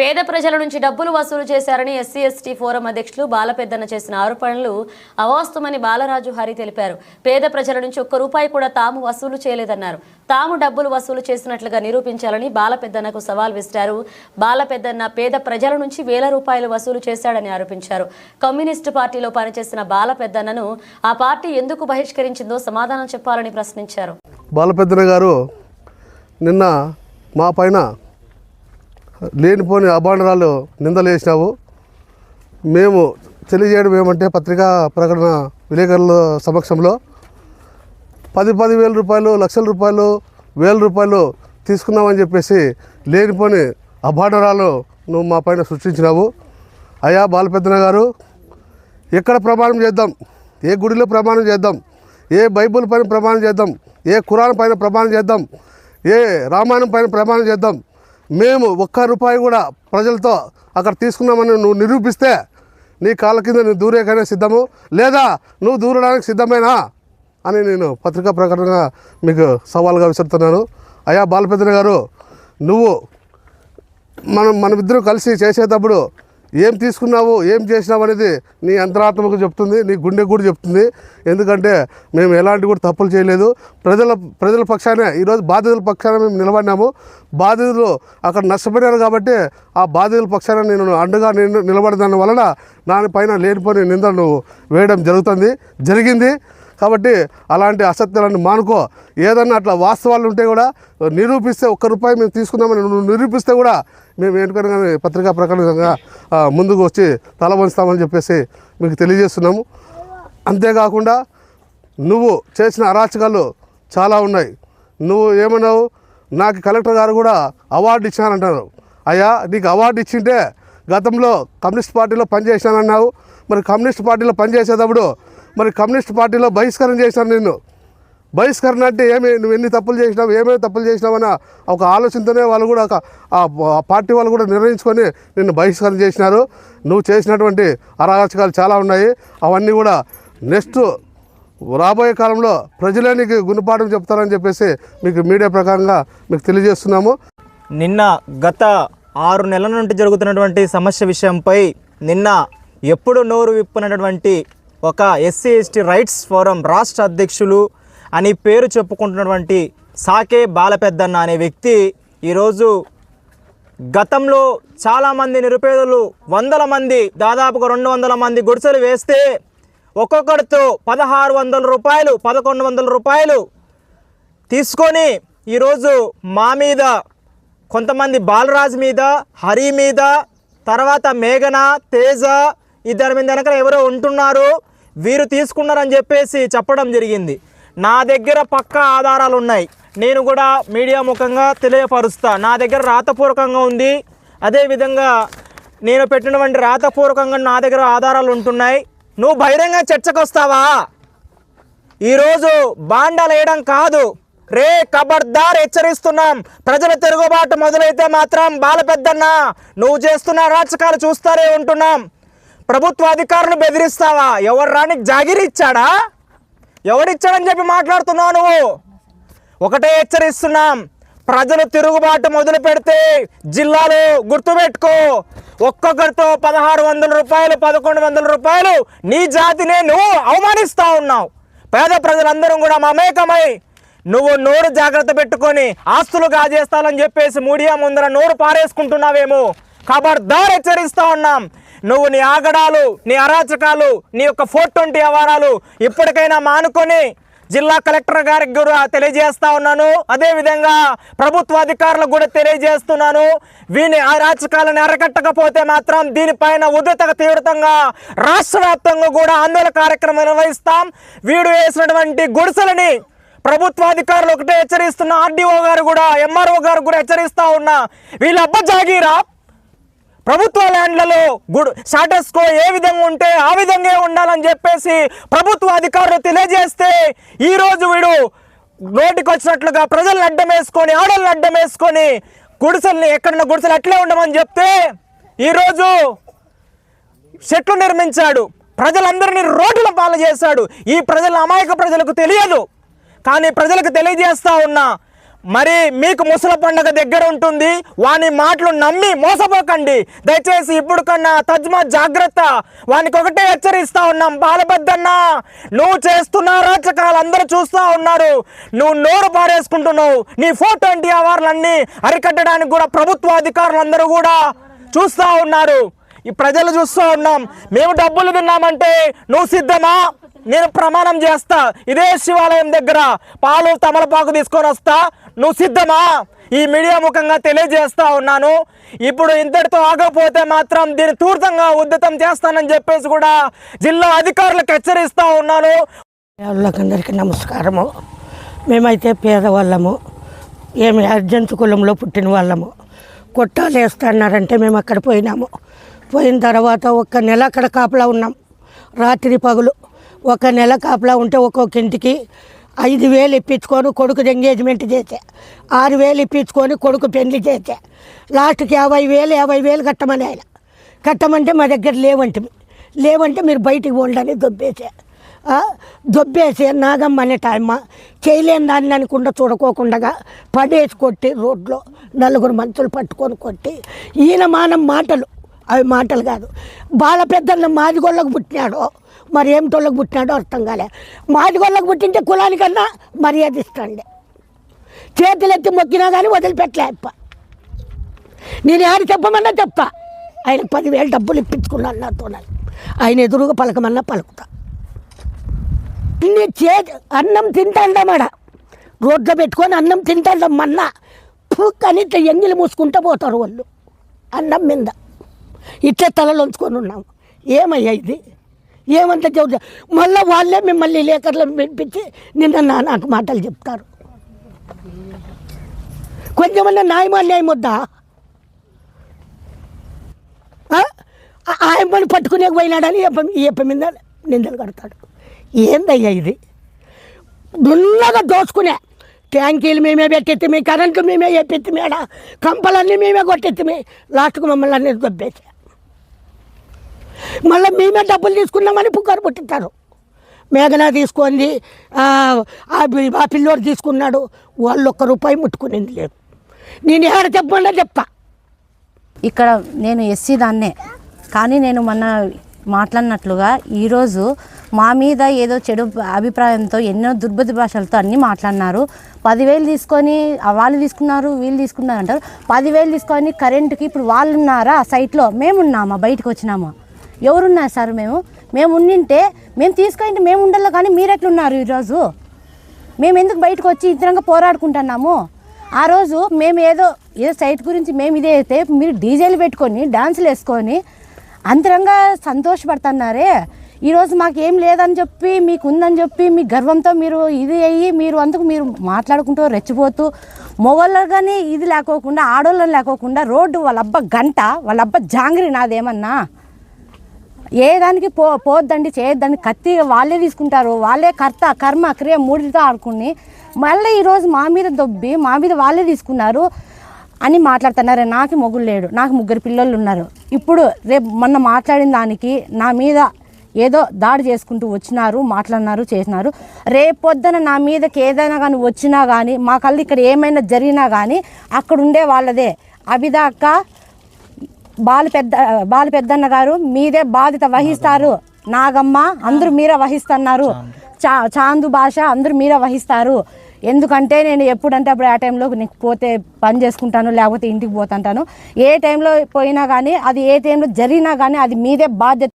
పేద ప్రజల నుంచి డబ్బులు వసూలు చేశారని ఎస్సీ ఎస్టీ ఫోరం అధ్యక్షులు బాలపెద్దన్న చేసిన ఆరోపణలు అవాస్తవమని బాలరాజు హరి తెలిపారు. పేద ప్రజల నుంచి ఒక్క రూపాయి కూడా తాము వసూలు చేయలేదన్నారు. తాము డబ్బులు వసూలు చేసినట్లుగా నిరూపించాలని బాలపెద్దన్నకు సవాల్ విసిరారు. బాలపెద్దన్న పేద ప్రజల నుంచి వేల రూపాయలు వసూలు చేశాడని ఆరోపించారు. కమ్యూనిస్టు పార్టీలో పనిచేసిన బాలపెద్దన్నను ఆ పార్టీ ఎందుకు బహిష్కరించిందో సమాధానం చెప్పాలని ప్రశ్నించారు. బాలపెద్దన గారు నిన్న మా పైన లేనిపోని అభాండరాలు నిందలు వేసినావు మేము తెలియజేయడం ఏమంటే పత్రికా ప్రకటన విలేకరుల సమక్షంలో పది పది వేల రూపాయలు లక్షల రూపాయలు వేల రూపాయలు తీసుకున్నామని చెప్పేసి లేనిపోని అభాండరాలు నువ్వు మా పైన సృష్టించినావు. అయ్యా బాలపెద్దన గారు ఎక్కడ ప్రమాణం చేద్దాం? ఏ గుడిలో ప్రమాణం చేద్దాం? ఏ బైబుల్ పైన ప్రమాణం చేద్దాం? ఏ ఖురాన్ పైన ప్రమాణం చేద్దాం? ఏ రామాయణం పైన ప్రమాణం చేద్దాం? మేము ఒక్క రూపాయి కూడా ప్రజలతో అక్కడ తీసుకున్నామని నువ్వు నిరూపిస్తే నీ కాళ్ళ కింద నువ్వు దూరేకనే సిద్ధము లేదా నువ్వు దూరడానికి సిద్ధమేనా అని నేను పత్రికా ప్రకటనగా మీకు సవాల్గా విసురుతున్నాను. అయ్యా బాలపెద్దన గారు నువ్వు మనం మనమిద్దరం కలిసి చేసేటప్పుడు ఏం తీసుకున్నావు ఏం చేసినావు అనేది నీ అంతరాత్మకు చెప్తుంది నీ గుండె కూడా చెప్తుంది. ఎందుకంటే మేము ఎలాంటి కూడా తప్పులు చేయలేదు. ప్రజల ప్రజల పక్షానే ఈరోజు బాధితుల పక్షాన మేము నిలబడినాము. బాధితులు అక్కడ నష్టపోయారు కాబట్టి ఆ బాధితుల పక్షాన నేను అండగా నేను నిలబడదాని వలన దానిపైన లేనిపోని నిందలు వేయడం జరుగుతుంది. జరిగింది. కాబట్టి అలాంటి అసత్యాలను మానుకో. ఏదన్నా అట్లా వాస్తవాలు ఉంటే కూడా నిరూపిస్తే ఒక్క రూపాయి మేము తీసుకుందామని నువ్వు నిరూపిస్తే కూడా మేము ఏంటకన్నా పత్రికా ప్రకటనగా ముందుకు వచ్చి తల వంచుతామని చెప్పేసి మీకు తెలియజేస్తున్నాము. అంతేకాకుండా నువ్వు చేసిన అరాచకాలు చాలా ఉన్నాయి. నువ్వు ఏమన్నావు? నాకు కలెక్టర్ గారు కూడా అవార్డు ఇచ్చానంటారు అయ్యా నీకు అవార్డు ఇచ్చింటే గతంలో కమ్యూనిస్ట్ పార్టీలో పనిచేశానన్నావు మరి కమ్యూనిస్ట్ పార్టీలో పనిచేసేటప్పుడు మరి కమ్యూనిస్ట్ పార్టీలో బహిష్కరణ చేశాను నిన్ను. బహిష్కరణ అంటే ఏమి? నువ్వు ఎన్ని తప్పులు చేసినావు? ఏమేమి తప్పులు చేసినావన్న ఒక ఆలోచనతోనే వాళ్ళు కూడా ఒక పార్టీ వాళ్ళు కూడా నిర్ణయించుకొని నిన్ను బహిష్కరణ చేసినారు. నువ్వు చేసినటువంటి అరాచకాలు చాలా ఉన్నాయి. అవన్నీ కూడా నెక్స్ట్ రాబోయే కాలంలో ప్రజలే నీకు గుణపాఠం చెప్తారని చెప్పేసి మీకు మీడియా ప్రకారంగా మీకు తెలియజేస్తున్నాము. నిన్న గత ఆరు నెలల నుండి జరుగుతున్నటువంటి సమస్య విషయంపై నిన్న ఎప్పుడు నోరు విప్పనటువంటి ఒక ఎస్సీ ఎస్టీ రైట్స్ ఫోరం రాష్ట్ర అధ్యక్షులు అని పేరు చెప్పుకుంటున్నటువంటి సాకే బాలపెద్దన్న అనే వ్యక్తి ఈరోజు గతంలో చాలామంది నిరుపేదలు వందల మంది దాదాపుగా రెండు వందల మంది గుడిసెలు వేస్తే ఒక్కొక్కరితో పదహారు వందల రూపాయలు పదకొండు వందల రూపాయలు తీసుకొని ఈరోజు మా మీద కొంతమంది బాలరాజ్ మీద హరి మీద తర్వాత మేఘన తేజ ఇద్దరి మీద వెనక ఎవరో ఉంటున్నారు. వీరు తీసుకున్నారని చెప్పేసి చెప్పడం జరిగింది. నా దగ్గర పక్క ఆధారాలు ఉన్నాయి. నేను కూడా మీడియా ముఖంగా తెలియపరుస్తా. నా దగ్గర రాతపూర్వకంగా ఉంది. అదేవిధంగా నేను పెట్టినటువంటి రాతపూర్వకంగా నా దగ్గర ఆధారాలు ఉంటున్నాయి. నువ్వు బహిరంగ చర్చకు వస్తావా ఈరోజు బాండాలు వేయడం కాదు. రే కబర్దార్ హెచ్చరిస్తున్నాం. ప్రజల తిరుగుబాటు మొదలైతే మాత్రం బాల పెద్దన్న నువ్వు చేస్తున్న అరాచకాలు చూస్తారే ఉంటున్నాం. ప్రభుత్వ అధికారులు బెదిరిస్తావా? ఎవరు రానికి జాగిరి ఇచ్చాడా ఎవడిచ్చాడని చెప్పి మాట్లాడుతున్నావు నువ్వు? ఒకటే హెచ్చరిస్తున్నాం. ప్రజలు తిరుగుబాటు మొదలు పెడితే జిల్లాలో గుర్తుపెట్టుకో ఒక్కొక్కరితో పదహారు వందల రూపాయలు పదకొండు వందల రూపాయలు నీ జాతినే నువ్వు అవమానిస్తూ ఉన్నావు. పేద ప్రజలందరం కూడా మమేకమై నువ్వు నోరు జాగ్రత్త పెట్టుకొని ఆస్తులు కాజేస్తాలని చెప్పేసి మీడియా ముందర నోరు పారేసుకుంటున్నావేమో. ఖబర్దార్ హెచ్చరిస్తూ ఉన్నాం. నువ్వు నీ ఆగడాలు నీ అరాచకాలు నీ యొక్క ఫోర్ ట్వంటీ వ్యవహారాలు ఇప్పటికైనా మానుకొని జిల్లా కలెక్టర్ గారికి కూడా తెలియజేస్తా ఉన్నాను. అదేవిధంగా ప్రభుత్వ అధికారులకు కూడా తెలియజేస్తున్నాను. వీని అరాచకాలను అరకట్టకపోతే మాత్రం దీనిపైన ఉధృత తీవ్రతంగా రాష్ట్ర వ్యాప్తంగా కూడా ఆందోళన కార్యక్రమం నిర్వహిస్తాం. వీడు వేసినటువంటి గుడిసెలని ప్రభుత్వ అధికారులు ఒకటే హెచ్చరిస్తున్న ఆర్డీఓ గారు కూడా ఎంఆర్ఓ గారు కూడా హెచ్చరిస్తా ఉన్నా వీళ్ళ అబ్బ జాగీరా? ప్రభుత్వ ల్యాండ్లలో గుడ్ స్టాటస్ కో ఏ విధంగా ఉంటే ఆ విధంగా ఉండాలని చెప్పేసి ప్రభుత్వ అధికారులు తెలియజేస్తే ఈరోజు వీడు నోటికి వచ్చినట్లుగా ప్రజలను అడ్డం వేసుకొని ఆడలను అడ్డం వేసుకొని గుడిసెల్ని ఎక్కడున్న గుడిసెలు అట్లే ఉండమని చెప్తే ఈరోజు చెట్లు నిర్మించాడు. ప్రజలందరినీ రోడ్ల పాలు చేశాడు. ఈ ప్రజల అమాయక ప్రజలకు తెలియదు. కానీ ప్రజలకు తెలియజేస్తా ఉన్నా మరి మీకు ముసల పండగ దగ్గర ఉంటుంది వాని మాటలు నమ్మి మోసపోకండి. దయచేసి ఇప్పుడు కన్నా తజ్మా జాగ్రత్త. వానికి ఒకటే హెచ్చరిస్తా ఉన్నాం బాలబద్దన్న నువ్వు చేస్తున్న రాచకాలు అందరూ చూస్తూ ఉన్నారు. నువ్వు నోరు పారేసుకుంటున్నావు నీ ఫోటో ట్వంటీ అవార్లన్నీ అరికట్టడానికి కూడా ప్రభుత్వ అధికారులందరూ కూడా చూస్తూ ఉన్నారు. ఈ ప్రజలు చూస్తూ ఉన్నాం. మేము డబ్బులు తిన్నామంటే నువ్వు సిద్ధమా? నేను ప్రమాణం చేస్తా. ఇదే శివాలయం దగ్గర పాలు తమలపాకు తీసుకొని వస్తా. నువ్వు సిద్ధమా? ఈ మీడియా ముఖంగా తెలియజేస్తా ఉన్నాను. ఇప్పుడు ఇంతటితో ఆగకపోతే మాత్రం దీన్ని తూర్తంగా ఉద్ధతం చేస్తానని చెప్పేసి కూడా జిల్లా అధికారులకు హెచ్చరిస్తా ఉన్నాను. వాళ్ళకందరికీ నమస్కారము. మేమైతే పేదవాళ్ళము. ఏమి అర్జెంట్ కులంలో పుట్టిన వాళ్ళము. కొట్టాలు వేస్తున్నారంటే మేము అక్కడ పోయినాము. పోయిన తర్వాత ఒక నెల అక్కడ కాపలా ఉన్నాం. రాత్రి పగులు ఒక నెల కాపలా ఉంటే ఒక్కొక్క ఇంటికి ఐదు వేలు ఇప్పించుకొని కొడుకు ఎంగేజ్మెంట్ చేసే. ఆరు వేలు ఇప్పించుకొని కొడుకు పెళ్ళి చేసే. లాస్ట్కి యాభై వేలు యాభై వేలు కట్టమని ఆయన. కట్టమంటే మా దగ్గర లేవంటే లేవంటే మీరు బయటికి పోండి దొబ్బేసే. దొబ్బేసే దొబ్బేసి నాగమ్మ అనే టైమ్మ చేయలేని దాన్ని అనుకుండా చూడకోకుండా పడేసి కొట్టి రోడ్లో నలుగురు మనుషులు పట్టుకొని కొట్టి ఈయన మానం మాటలు. అవి మాటలు కాదు. బాల పెద్దన్న మాదిగోళ్ళకు పుట్టినాడు మరి ఏమిటోళ్ళకి పుట్టినాడో అర్థం కాలే. మాదిగోళ్ళకు పుట్టింటే కులానికన్నా మర్యాద ఇస్తాండే. చేతులెత్తి మొక్కినా కానీ వదిలిపెట్టలే అప్ప. నేను ఆడు చెప్పమన్నా చెప్తా. ఆయన పదివేలు డబ్బులు ఇప్పించుకున్నాను నాతో ఆయన ఎదురుగా పలకమన్నా పలుకుతా. ఇన్ని చే అన్నం తింటాండమాడ రోడ్లో పెట్టుకొని అన్నం తింటాండం మన్నా. అని ఇట్లా ఎంగిలి మూసుకుంటూ పోతారు వాళ్ళు. అన్నం మీద. ఇట్లా తలలు ఉంచుకొని ఉన్నాం ఏమయ్యా ఇది? ఏమంత చెబుతా మళ్ళీ వాళ్ళే మిమ్మల్ని లేఖర్లను పిలిపించి నిన్న నా నాకు మాటలు చెప్తారు. కొంచెమన్నా న్యాయమా న్యాయం వద్దా ఆయమ్మని పట్టుకునే పోయినాడని ఎప్ప ఎప్ప మీద నిందలు కడతాడు. ఏందయ్యా ఇది? దున్నగా దోచుకునే. ట్యాంకీలు మేమే పెట్టెత్తిమి కరెంటు మేమే చెప్పెత్తిమి మేడ. కంపలన్నీ మేమే కొట్టెత్తిమి లాస్ట్కు మమ్మల్ని అన్నీ దొబ్బేసా మళ్ళీ మేమే డబ్బులు తీసుకున్నామని పుకారు పుట్టిస్తారు మేఘన తీసుకుంది ఆ పిల్లోడు తీసుకున్నాడు వాళ్ళు ఒక్క రూపాయి ముట్టుకునేది లేదు. నేను ఎవరు చెప్పకుండా చెప్తా. ఇక్కడ నేను ఎస్సీ దాన్నే. కానీ నేను మొన్న మాట్లాడినట్లుగా ఈరోజు మా మీద ఏదో చెడు అభిప్రాయంతో ఎన్నో దుర్బుద్ధి భాషలతో అన్నీ మాట్లాడినారు. పదివేలు తీసుకొని వాళ్ళు తీసుకున్నారు వీళ్ళు తీసుకున్నారు అంటారు. పదివేలు తీసుకొని కరెంటుకి ఇప్పుడు వాళ్ళు ఉన్నారా సైట్లో మేమున్నామా? బయటకు వచ్చినామా? ఎవరున్నా సార్ మేము? మేము ఉండింటే మేము తీసుకుంటే మేము ఉండాలి కానీ మీరు ఎట్లున్నారు ఈరోజు? మేము ఎందుకు బయటకు వచ్చి ఇతరంగా పోరాడుకుంటున్నాము? ఆ రోజు మేము ఏదో ఏదో సైట్ గురించి మేము ఇదే అయితే మీరు డీజేలు పెట్టుకొని డాన్సులు వేసుకొని అంతరంగా సంతోషపడుతున్నారే. ఈరోజు మాకేం లేదని చెప్పి మీకు ఉందని చెప్పి మీ గర్వంతో మీరు ఇది అయ్యి మీరు అందుకు మీరు మాట్లాడుకుంటూ రెచ్చిపోతూ మొగోళ్ళు కానీ ఇది లేకోకుండా ఆడోళ్ళని లేకోకుండా రోడ్డు వాళ్ళ అబ్బ గంట వాళ్ళ అబ్బ జాంగ్రీ నాదేమన్నా? ఏ దానికి పో పోద్దండి చేయొద్దండి కత్తి వాళ్ళే తీసుకుంటారు. వాళ్ళే కర్త కర్మ క్రియ మూడితో ఆడుకుని మళ్ళీ ఈరోజు మా మీద దొబ్బి మా మీద వాళ్ళే తీసుకున్నారు అని మాట్లాడుతున్నారు. నాకు మొగుడు లేడు నాకు ముగ్గురు పిల్లలు ఉన్నారు. ఇప్పుడు రేపు మొన్న మాట్లాడిన దానికి నా మీద ఏదో దాడి చేసుకుంటూ వచ్చినారు మాట్లాడినారు చేసినారు. రేపు పొద్దున నా మీదకి ఏదైనా కానీ వచ్చినా కానీ మా కళ్ళు ఇక్కడ ఏమైనా జరిగినా కానీ అక్కడ ఉండే వాళ్ళదే. అభిదా అక్క బాలు పెద్ద బాలు పెద్దన్న గారు మీదే బాధ్యత వహిస్తారు. నాగమ్మ. అందరూ మీరే వహిస్తున్నారు. చా చాందు భాష అందరూ మీరే వహిస్తారు. ఎందుకంటే నేను ఎప్పుడంటే అప్పుడు ఆ టైంలో నీకు పోతే పని చేసుకుంటాను లేకపోతే ఇంటికి పోతుంటాను. ఏ టైంలో పోయినా కానీ అది ఏ టైంలో జరిగినా కానీ అది మీదే బాధ్యత